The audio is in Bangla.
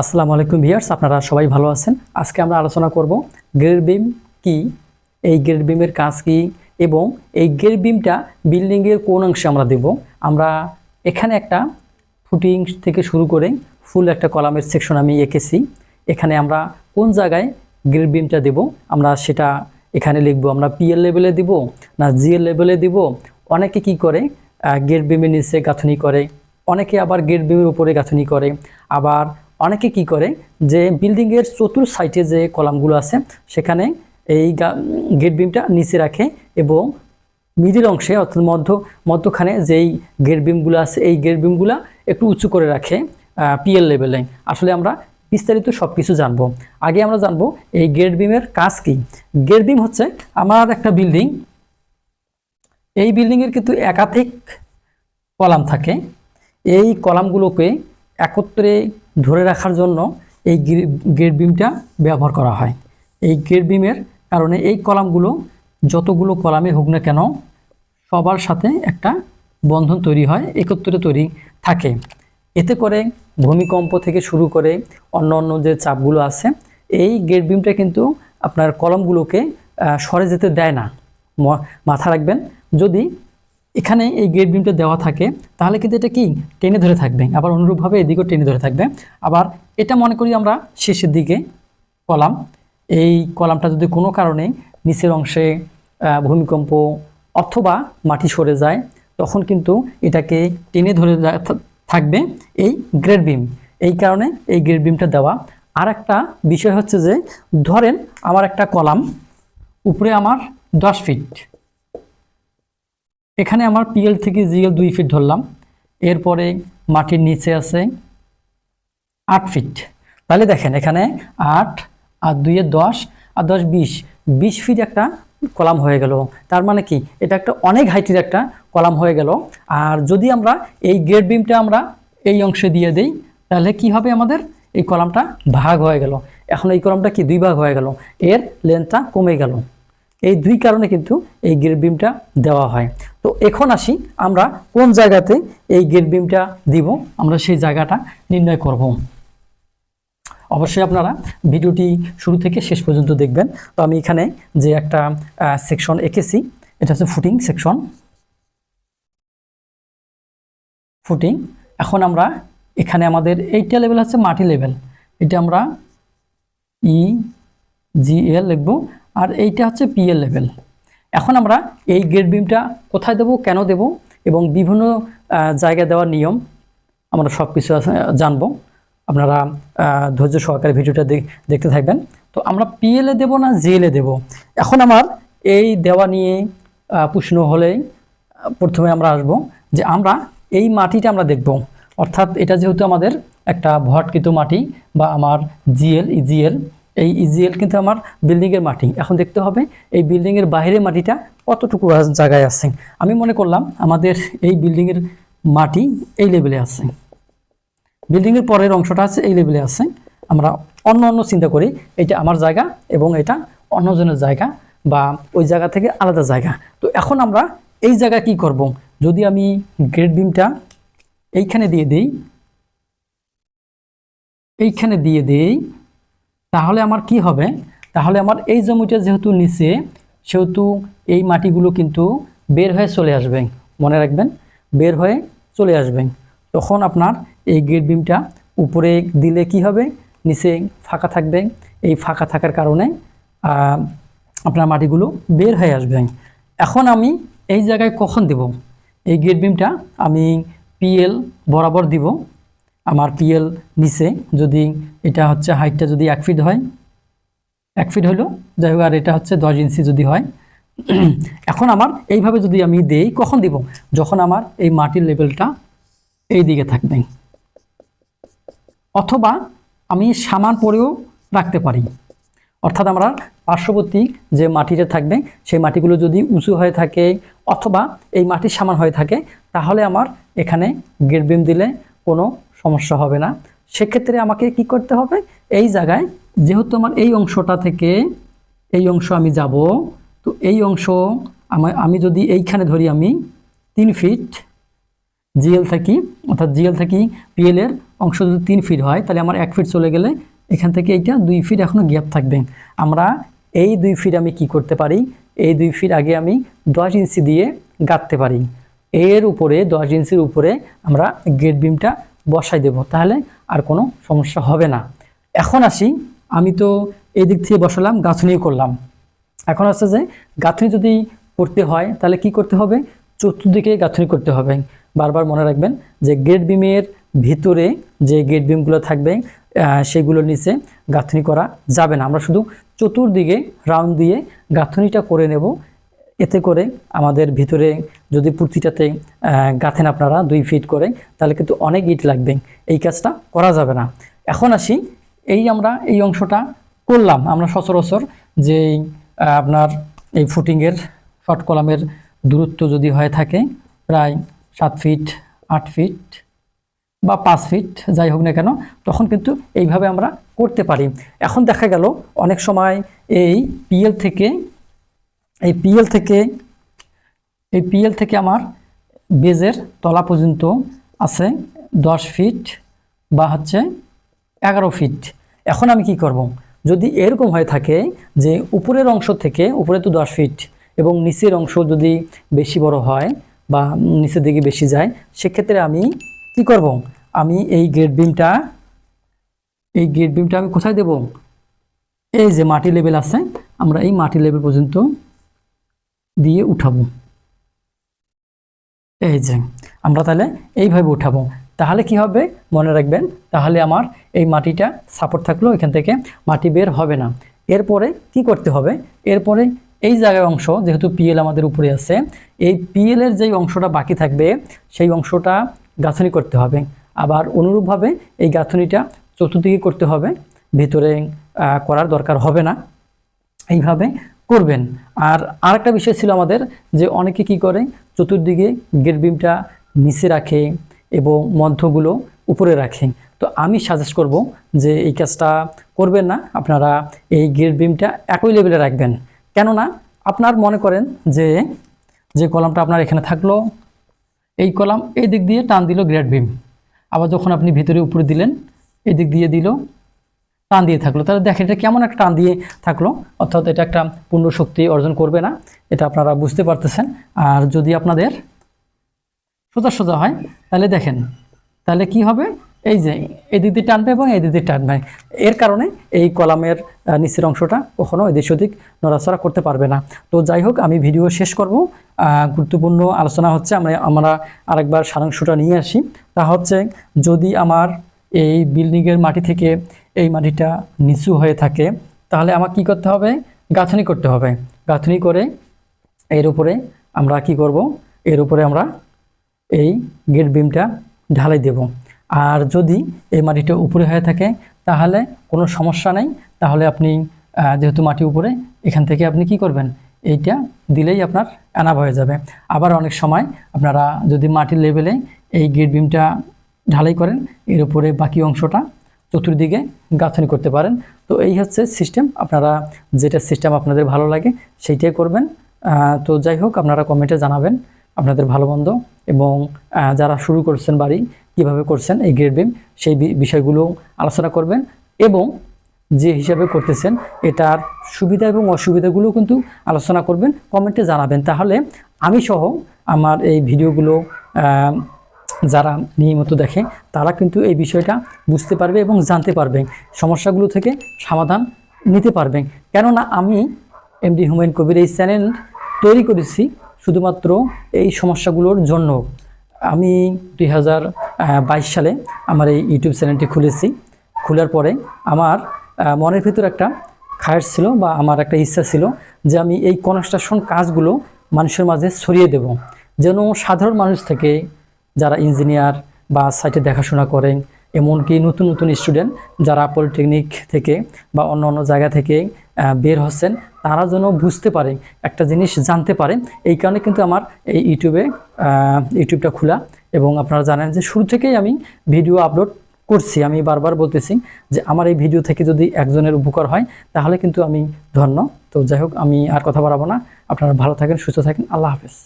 আসসালামু আলাইকুম ভিয়ার্স আপনারা সবাই ভালো আছেন? আজকে আমরা আলোচনা করব গ্রেড বিম কি, এই গ্রেড বিমের কাজ কি, এবং এই গ্রেড বিমটা বিল্ডিংয়ের কোন অংশে আমরা দেব? আমরা এখানে একটা ফুটিং থেকে শুরু করে ফুল একটা কলামের সেকশন আমি এঁকেছি। এখানে আমরা কোন জায়গায় গ্রেড বিমটা দেব? আমরা সেটা এখানে লিখব। আমরা পিএল লেভেলে দিব না জিএল লেভেলে দিব? অনেকে কি করে গেট বিমের নিচে গাঁথনি করে, অনেকে আবার গেট বিমের উপরে গাঁথনি করে, আবার অনেকে কি করে যে বিল্ডিংয়ের চতুর সাইডে যে কলামগুলো আছে, সেখানে এই গেট বিমটা নিচে রাখে এবং মিডিল অংশে অর্থাৎ মধ্য, মধ্যখানে যেই গেট বিমগুলো আছে, এই গেট বিমগুলো একটু উঁচু করে রাখে পিএল লেভেলে আসলে আমরা বিস্তারিত সব কিছু জানব। আগে আমরা জানব এই গেট বিমের কাজ কি? গেট বিম হচ্ছে আমার একটা বিল্ডিং এই বিল্ডিংয়ের কিন্তু একাধিক কলাম থাকে। এই কলামগুলোকে একত্রে ধরে রাখার জন্য এই গেট বিমটা ব্যবহার করা হয়। এই গেট বিমের কারণে এই কলামগুলো যতগুলো কলামে হোক না কেন সবার সাথে একটা বন্ধন তৈরি হয়, একত্রে তৈরি থাকে। এতে করে ভূমিকম্প থেকে শুরু করে অন্য অন্য যে চাপগুলো আছে, এই গেট বিমটা কিন্তু আপনার কলমগুলোকে সরে যেতে দেয় না। মাথা রাখবেন। যদি এখানে এই গ্রেড বিমটা দেওয়া থাকে, তাহলে কিন্তু এটা কি? টেনে ধরে থাকবে। আবার অনুরূপভাবে এদিকেও টেনে ধরে থাকবে। আবার এটা মনে করি আমরা শেষের দিকে কলাম। এই কলামটা যদি কোনো কারণে নিচের অংশে ভূমিকম্প অথবা মাটি সরে যায়, তখন কিন্তু এটাকে টেনে ধরে থাকবে এই গ্রেড বিম এই কারণে এই গ্রেড বিমটা দেওয়া। আর একটা বিষয় হচ্ছে যে, ধরেন আমার একটা কলাম, উপরে আমার দশ ফিট এখানে আমার পিএল থেকে জিএল দুই ফিট ধরলাম। এরপরে মাটির নিচে আছে আট ফিট তাহলে দেখেন, এখানে আট, আর দুইয়ে দশ, আর দশ বিশ। বিশ ফিট একটা কলাম হয়ে গেল। তার মানে কি? এটা একটা অনেক হাইটের একটা কলাম হয়ে গেল। আর যদি আমরা এই গ্রেড বিমটা আমরা এই অংশে দিয়ে দেই, তাহলে কি হবে আমাদের? এই কলামটা ভাগ হয়ে গেল। এখন এই কলামটা কি? দুই ভাগ হয়ে গেল। এর লেন্থটা কমে গেল। এই দুই কারণে কিন্তু এই গেট বিমটা দেওয়া হয়। তো এখন আসি আমরা কোন জায়গাতে এই গেট বিমটা দিব, আমরা সেই জায়গাটা নির্ণয় করব। অবশ্যই আপনারা ভিডিওটি শুরু থেকে শেষ পর্যন্ত দেখবেন। তো আমি এখানে যে একটা সেকশন এঁকেছি, এটা হচ্ছে ফুটিং সেকশন ফুটিং এখন আমরা এখানে আমাদের এইটা লেভেল হচ্ছে মাটি লেভেল এটা আমরা ই জিএল লিখব। আর এইটা হচ্ছে পিএল লেভেল এখন আমরা এই গ্রেড বিমটা কোথায় দেব, কেন দেব এবং বিভিন্ন জায়গায় দেওয়ার নিয়ম আমরা সব কিছু জানব। আপনারা ধৈর্য সহকারে ভিডিওটা দেখ- দেখতে থাকবেন। তো আমরা পিএলএ দেব না জিএলএ দেব? এখন আমার এই দেওয়া নিয়ে প্রশ্ন হলেই, প্রথমে আমরা আসব যে আমরা এই মাটিটা আমরা দেখব। অর্থাৎ এটা যেহেতু আমাদের একটা ভটকৃত মাটি বা আমার জিএল ইজিএল এই ইজিএল কিন্তু আমার বিল্ডিংয়ের মাটি। এখন দেখতে হবে এই বিল্ডিংয়ের বাইরের মাটিটা কতটুকু জায়গায় আছে। আমি মনে করলাম আমাদের এই বিল্ডিংয়ের মাটি এই লেভেলে আছে। বিল্ডিংয়ের পরের অংশটা আছে এই লেভেলে আছে। আমরা অন্য অন্য চিন্তা করি, এটা আমার জায়গা এবং এটা অন্যজনের জায়গা বা ওই জায়গা থেকে আলাদা জায়গা। তো এখন আমরা এই জায়গা কি করব? যদি আমি গ্রেড বিমটা এইখানে দিয়ে দেই, এইখানে দিয়ে দেই তাহলে আমার কি হবে? তাহলে আমার এই জমিটা যেহেতু নিচে, সেহেতু এই মাটিগুলো কিন্তু বের হয়ে চলে আসবে। মনে রাখবেন, বের হয়ে চলে আসবে। তখন আপনার এই গেট বিমটা উপরে দিলে কি হবে? নিচে ফাঁকা থাকবে। এই ফাঁকা থাকার কারণে আপনার মাটিগুলো বের হয়ে আসবে। এখন আমি এই জায়গায় কখন দেব? এই গেট বিমটা আমি পিএল বরাবর দিব। আমার পিএল নিচে যদি এটা হচ্ছে হাইটটা যদি এক ফিট হয়, এক ফিট হলো যাই হোক, আর এটা হচ্ছে দশ ইঞ্চি যদি হয়, এখন আমার এইভাবে যদি আমি দেই, কখন দিব? যখন আমার এই মাটির লেভেলটা এই দিকে থাকবে। অথবা আমি সামান পরেও রাখতে পারি। অর্থাৎ আমরা পার্শ্ববর্তী যে মাটিটা থাকবে, সেই মাটিগুলো যদি উঁচু হয়ে থাকে, অথবা এই মাটির সামান হয়ে থাকে, তাহলে আমার এখানে গেট বিম দিলে কোনো সমস্যা হবে না। সেক্ষেত্রে আমাকে কি করতে হবে? এই জায়গায় যেহেতু আমার এই অংশটা থেকে এই অংশ আমি যাব, তো এই অংশ আমার, আমি যদি এইখানে ধরি আমি তিন ফিট জিএল থাকি, অর্থাৎ জিএল থাকি পিএল এর অংশ যদি তিন ফিট হয়, তাহলে আমার এক ফিট চলে গেলে এখান থেকে এইটা দুই ফিট এখনও গ্যাপ থাকবে। আমরা এই দুই ফিট আমি কি করতে পারি? এই দুই ফিট আগে আমি দশ ইঞ্চি দিয়ে গাঁথতে পারি। এর উপরে, দশ ইঞ্চির উপরে আমরা গেট বিমটা বসাই দেব, তাহলে আর কোনো সমস্যা হবে না। এখন আসি, আমি তো এই দিক থেকে বসালাম গাঁথনিও করলাম। এখন হচ্ছে যে, গাঁথনি যদি করতে হয়, তাহলে কি করতে হবে? চতুর্দিকে গাঁথনি করতে হবে। বারবার মনে রাখবেন যে গেট বিমের ভিতরে যে গেট বিমগুলো থাকবে সেগুলোর নিচে গাঁথনি করা যাবে না। আমরা শুধু চতুর্দিকে রাউন্ড দিয়ে গাঁথনিটা করে নেব। এতে করে আমাদের ভিতরে যদি প্রতিটাতে গাঁথেন আপনারা দুই ফিট করে, তাহলে কিন্তু অনেক ইট লাগবে। এই কাজটা করা যাবে না। এখন আসি, এই আমরা এই অংশটা করলাম। আমরা সচরাচর যে আপনার এই ফুটিংয়ের শর্ট কলামের দূরত্ব যদি হয়ে থাকে, প্রায় সাত ফিট আট ফিট বা পাঁচ ফিট যাই হোক না কেন, তখন কিন্তু এইভাবে আমরা করতে পারি। এখন দেখা গেল, অনেক সময় এই পিএল থেকে, এই পিএল থেকে এই পিএল থেকে আমার বেজের তলা পর্যন্ত আছে দশ ফিট বা হচ্ছে এগারো ফিট এখন আমি কি করব। যদি এরকম হয়ে থাকে যে উপরের অংশ থেকে, উপরে তো দশ ফিট এবং নিচের অংশ যদি বেশি বড় হয় বা নিচের দিকে বেশি যায়, সেক্ষেত্রে আমি কি করব। আমি এই গেট বিমটা এই গেট বিমটা আমি কোথায় দেব এই যে মাটি লেভেল আছে, আমরা এই মাটি লেভেল পর্যন্ত দিয়ে উঠাবো এই যে, আমরা তাহলে এইভাবে উঠাবো। তাহলে কি হবে? মনে রাখবেন, তাহলে আমার এই মাটিটা সাপোর্ট থাকল এখান থেকে মাটি বের হবে না। এরপরে কি করতে হবে? এরপরে এই জায়গায় অংশ, যেহেতু পিএল আমাদের উপরে আছে, এই পিএল এর যেই অংশটা বাকি থাকবে, সেই অংশটা গাঁথনি করতে হবে। আবার অনুরূপভাবে এই গাঁথনিটা চতুর্দিকে করতে হবে। ভিতরে করার দরকার হবে না। এইভাবে করবেন। আর আরেকটা বিষয় ছিল আমাদের যে অনেকে কি করে? চতুর্দিকে গেট বিমটা নিচে রাখে এবং মধ্যগুলো উপরে রাখে। তো আমি সাজেস্ট করব যে এই কাজটা করবেন না, আপনারা এই গেট বিমটা একই লেভেলে রাখবেন। কেননা আপনার মনে করেন যে যে কলামটা আপনার এখানে থাকল, এই কলাম এই দিক দিয়ে টান দিল গ্রেড বিম আবার যখন আপনি ভিতরে উপরে দিলেন এই দিক দিয়ে দিল টান দিয়ে থাকল। তাহলে দেখেন এটা কেমন একটা টান দিয়ে থাকল, অর্থাৎ এটা একটা পূর্ণ শক্তি অর্জন করবে না, এটা আপনারা বুঝতে পারতেছেন। আর যদি আপনাদের সোজা সোজা হয়, তাহলে দেখেন, তাহলে কি হবে? এই যে, এই দিক দিয়ে টানবে এবং এই দিক দিয়ে টানবে। এর কারণে এই কলামের নিচের অংশটা কখনো এদিক সেদিক নড়াচড়া করতে পারবে না। তো যাই হোক, আমি ভিডিও শেষ করব। গুরুত্বপূর্ণ আলোচনা হচ্ছে, আমরা আমরা আরেকবার সারাংশটা নিয়ে আসি। তা হচ্ছে, যদি আমার এই বিল্ডিংয়ের মাটি থেকে এই মাটিটা নিচু হয়ে থাকে, তাহলে আমার কি করতে হবে? গাঁথনি করতে হবে। গাঁথনি করে এর উপরে আমরা কি করব? এর উপরে আমরা এই গেট বিমটা ঢালাই দেব। আর যদি এই মাটিটা উপরে হয়ে থাকে, তাহলে কোনো সমস্যা নেই। তাহলে আপনি যেহেতু মাটি উপরে, এখান থেকে আপনি কি করবেন? এইটা দিলেই আপনার অ্যানাপ হয়ে যাবে। আবার অনেক সময় আপনারা যদি মাটির লেভেলে এই গেট বিমটা ঢালাই করেন, এর উপরে বাকি অংশটা চতুর্দিকে গাঁথনি করতে পারেন। তো এই হচ্ছে সিস্টেম আপনারা যেটা সিস্টেম আপনাদের ভালো লাগে সেইটাই করবেন। তো যাই হোক, আপনারা কমেন্টে জানাবেন আপনাদের ভালো মন্দ এবং যারা শুরু করছেন বাড়ি, কীভাবে করছেন এই গ্রেড বিম সেই বিষয়গুলো আলোচনা করবেন এবং যে হিসাবে করতেছেন এটার সুবিধা এবং অসুবিধাগুলো কিন্তু আলোচনা করবেন কমেন্টে জানাবেন। তাহলে আমি সহ আমার এই ভিডিওগুলো যারা নিয়মিত দেখে, তারা কিন্তু এই বিষয়টা বুঝতে পারবে এবং জানতে পারবে। সমস্যাগুলো থেকে সমাধান নিতে পারবে। কেননা আমি এমডি হুমায়ুন কবির এই চ্যানেল তৈরি করেছি শুধুমাত্র এই সমস্যাগুলোর জন্য। আমি দুই হাজার বাইশ সালে আমার এই ইউটিউব চ্যানেলটি খুলেছি। খোলার পরে আমার মনের ভিতর একটা খায়ের ছিল বা আমার একটা ইচ্ছা ছিল যে আমি এই কনস্ট্রাকশন কাজগুলো মানুষের মাঝে ছড়িয়ে দেব। যেন সাধারণ মানুষ থেকে যারা ইঞ্জিনিয়ার বা সাইটে দেখাশোনা করেন, এমনকি নতুন নতুন স্টুডেন্ট যারা পলিটেকনিক থেকে বা অন্য অন্য জায়গা থেকে বের হচ্ছেন, তারা যেন বুঝতে পারে, একটা জিনিস জানতে পারে। এই কারণে কিন্তু আমার এই ইউটিউবে ইউটিউবটা খোলা এবং আপনারা জানেন যে শুরু থেকেই আমি ভিডিও আপলোড করছি। আমি বারবার বলতেছি যে আমার এই ভিডিও থেকে যদি একজনের উপকার হয়, তাহলে কিন্তু আমি ধন্য। তো যাই হোক, আমি আর কথা বাড়াবো না। আপনারা ভালো থাকেন, সুস্থ থাকেন। আল্লাহ হাফেজ।